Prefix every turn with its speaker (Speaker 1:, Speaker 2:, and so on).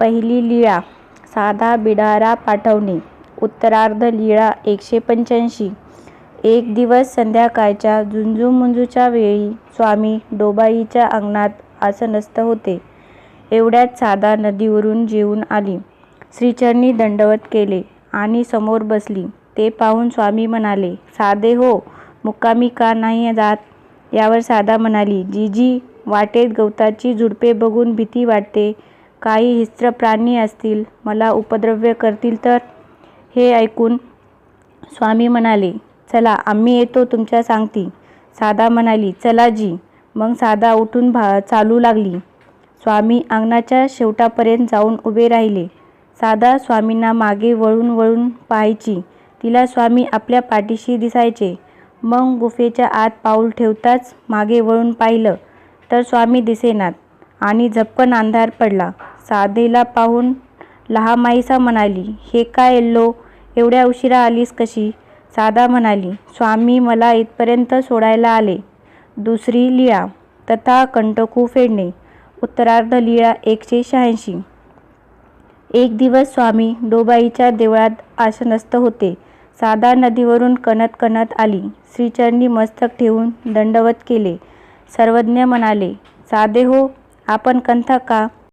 Speaker 1: पहिली लीळा साधा बिडारा पाठवणे उत्तरार्ध लीळा एकशे पंच्याऐंशी एक दिवस संध्याकाळच्या झुंजूमुंजूच्या वेळी स्वामी डोबाईच्या अंगणात आसनस्थ होते. एवढ्यात साधा नदीवरून जेवून आली. श्रीचरणी दंडवत केले आणि समोर बसली. ते पाहून स्वामी म्हणाले, साधे हो, मुक्कामी का नाही जात? यावर साधा म्हणाली, जिजी, वाटेत गवताची झुडपे बघून भीती वाटते. काही हिस्त्र प्राणी असतील, मला उपद्रव्य करतील तर? हे ऐकून स्वामी म्हणाले, चला, आम्ही येतो तुमच्या सांगती. साधा म्हणाली, चला जी. मग साधा उठून भा चालू लागली. स्वामी अंगणाच्या शेवटापर्यंत जाऊन उभे राहिले. साधा स्वामींना मागे वळून वळून पाहायची. तिला स्वामी आपल्या पाठीशी दिसायचे. मग गुफेच्या आत पाऊल ठेवताच मागे वळून पाहिलं, तर स्वामी दिसेनात आणि झपकन अंधार पडला. साधेला पाहून लहामाईसा म्हणाली, हे काय येल्लो, एवढ्या उशिरा आलीस कशी? साधा म्हणाली, स्वामी मला इथपर्यंत सोडायला आले. दुसरी लीळा तथा कंटकू फेडणे उत्तरार्ध लीळा एकशे शहाऐंशी एक दिवस स्वामी डोबाईच्या देवळात आसनस्थ होते. साधा नदीवरून कणत कणत आली. श्रीचरणी मस्तक ठेवून दंडवत केले. सर्वज्ञ म्हणाले, साधे हो, आपण कंथा का